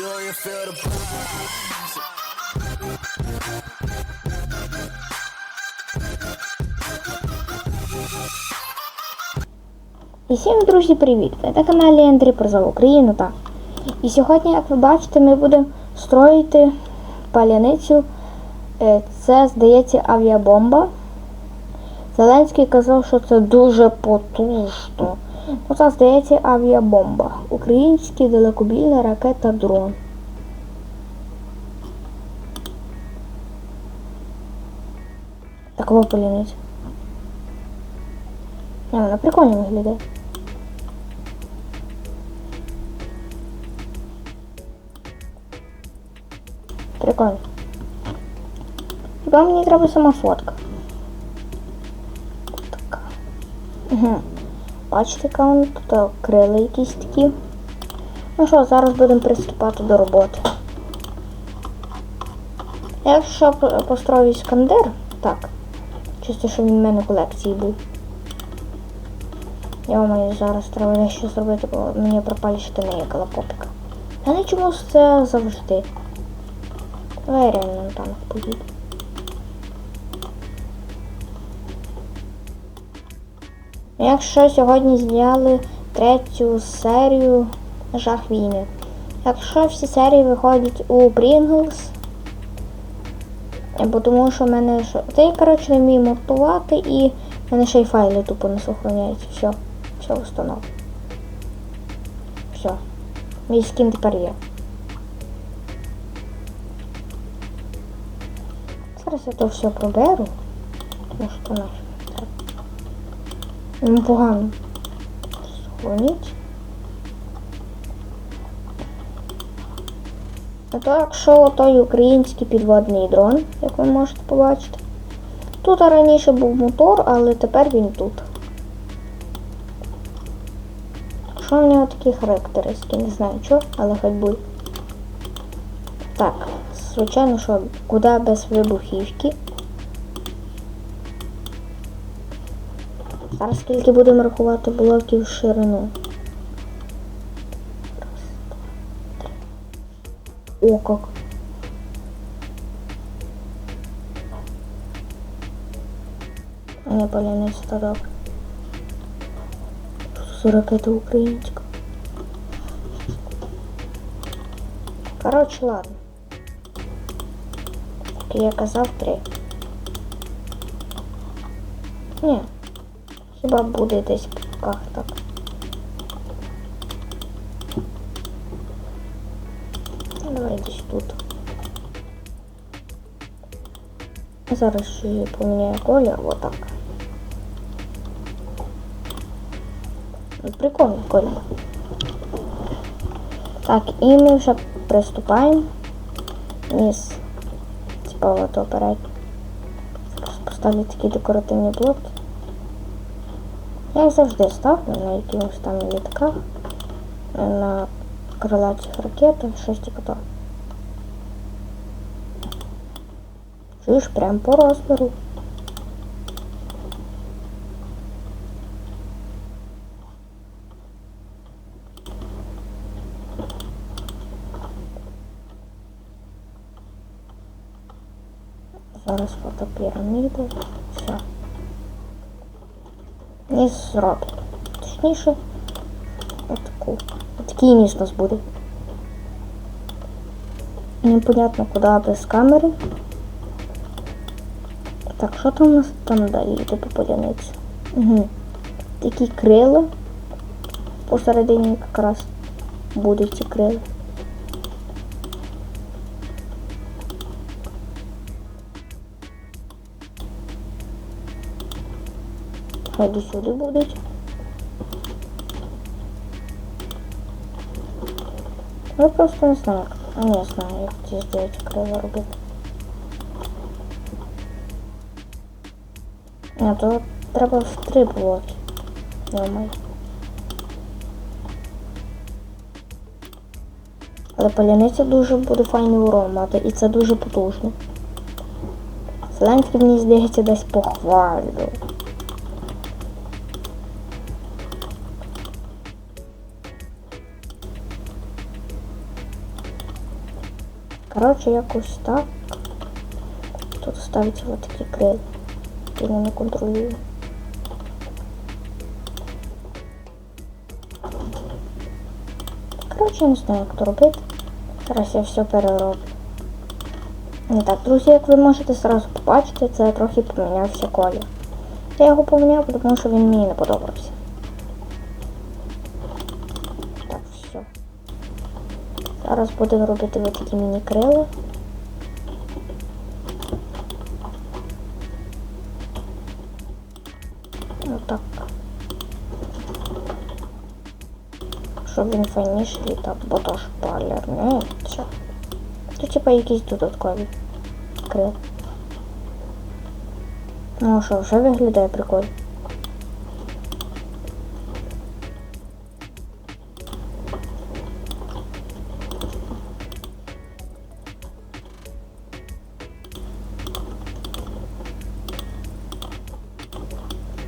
І всім, друзі, привіт! Ви на каналі Андрій Прозов Україну. Так. І сьогодні, як ви бачите, ми будемо строїти паляницю. Е, Це, здається, авіабомба. Зеленський казав, що це дуже потужно. Ну, здається, авіабомба. Український далекобійна ракета дрон. Такова паляниця. Не, вона прикольно виглядає. Прикольно. Хіба мені треба сама фотка. Така. Угу. Бачите, вона тут крила якісь такі. Ну що, зараз будемо приступати до роботи. Якщо п- построю іскандер, так. Чисто, щоб він в мене в колекції був. Я маю зараз треба дещо зробити, бо мені пропали штани як лапопіка. Я не чомусь це завжди. Давай реально танк поїду. Якщо сьогодні зняли третю серію Жах війни. Якщо всі серії виходять у Pringles, бо тому що в мене. Та я, коротше, не вмію монтувати і в мене ще й файли тупо не сохраняються. Все, все установ. Все. Мій скін тепер є. Зараз я то все проберу. Тому що нафіг. Так. Ну погано. Схороніть. А то якщо той український підводний дрон, як ви можете побачити. Тут раніше був мотор, але тепер він тут. Що в нього такі характеристики? Не знаю що, але хоч буде. Так, звичайно, що куди без вибухівки. Зараз скільки будемо рахувати блоків в ширину. Раз, два. О, как. Не поляний стадок. Що за ракета українська? Короче, ладно. Я казав, три. Ні. Хіба буде десь в піках так. Ну, Давай десь тут. Зараз ще її поміняю колір, отак. Ну, Прикольний колір. Так, і ми вже приступаємо. Низ. Типа от оперед. Зараз поставлю такі декоративні блоки. Я завжди ставлю на якихось там літках, на крилатих ракетах, щось типу того. Чуєш, прям по розміру. Зараз фотопіраміди. Все. Ніс зроблю. Точніше, отаку. Такий ніс у нас буде. Непонятно куди без камери. Так, що там у нас там далі йде по поляниці? Угу. Такі крила. Посередині якраз будуть ці крила. Хай до сюди будуть. Я просто не знаю. А не знаю, як ці здається крила робити. Ні, то треба в три блоки. Нормально. Але паляниця дуже буде файний урон мати, і це дуже потужно. Зеленський, мені здається, десь похвалював. Коротше, якось так. Тут ставиться вот крила. які я не контролюю. Коротше, я не знаю, як то робити. Зараз я все перероблю. І так, друзі, як ви можете зразу побачити, це трохи помінявся колір. Я його поміняв, тому що він мені не подобався. Так, все. Зараз будемо робити ось такі міні-крила. Отак. Щоб він файніше літав, бо то шпалер. Ну, це. Тут типа якісь додаткові крила. Ну що, вже виглядає прикольно.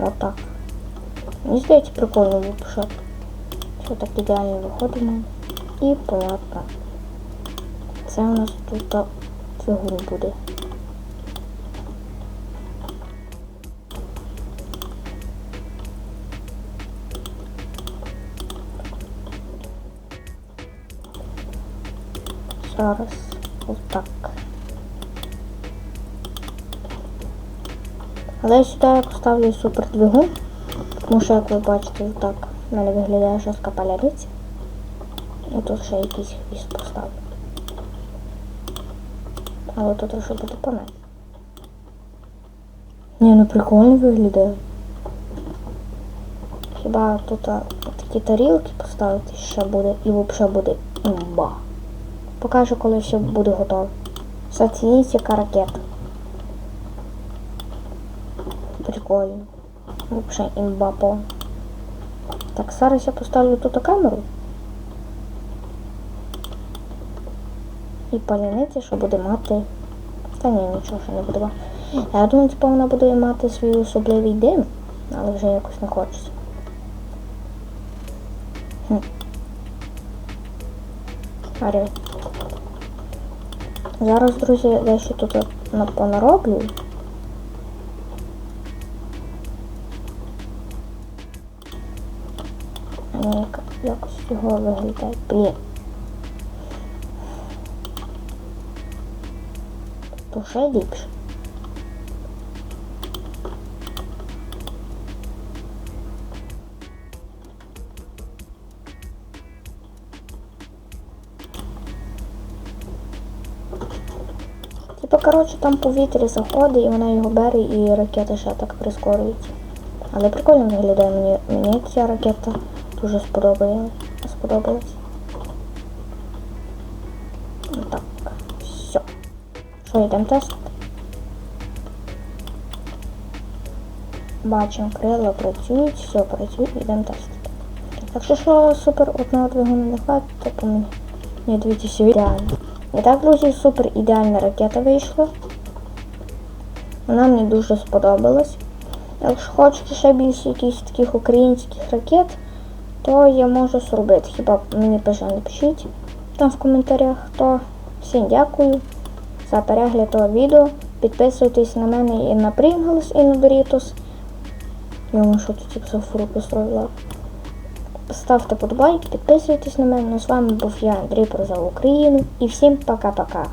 Отак. Мені здається, прикольно випушати. Все так ідеально мене. І понятно. Це у нас тут фігур буде. Зараз отак. Але я сюди я поставлю супер двигун, тому що, як ви бачите, так в мене виглядає жорстка паляниця. І тут ще якийсь хвіст поставлю. Але тут трохи буде поменше. Ні, ну прикольно виглядає. Хіба тут такі тарілки поставити ще буде і взагалі буде імба. Покажу, коли все буде готово. Зацініть, яка ракета. Прикольно. Взагалі імба повна. Так, зараз я поставлю тут камеру. І паляниці, що буде мати. Та ні, нічого ще не буде. Я думаю, типу, вона буде мати свій особливий дим, але вже якось не хочеться. Хм. Арі. Зараз, друзі, дещо тут понароблю. Його виглядає. Блін. То ще ліпше. Типа, коротше, там повітря заходить і вона його бере і ракета ще так прискорюється. Але прикольно виглядає мені. Мені ця ракета дуже сподобалась. Сподобалась. Так, все. Що, йдемо тестити? Бачимо, крила працюють, все працює, йдемо тестити. Якщо що супер одного двигуна не хватить, то по мені не дивіться ідеально. І так, друзі, супер ідеальна ракета вийшла. Вона мені дуже сподобалась. Якщо хочете ще більше якихось таких українських ракет, то я можу зробити. Хіба мені пише напишіть там в коментарях. То всім дякую за перегляд того відео. Підписуйтесь на мене і на Pringles, і на Doritos. Я що тут фуру построїла. Ставте подобайки, підписуйтесь на мене. Ну, з вами був я, Андрій Проза Україну. І всім пока-пока.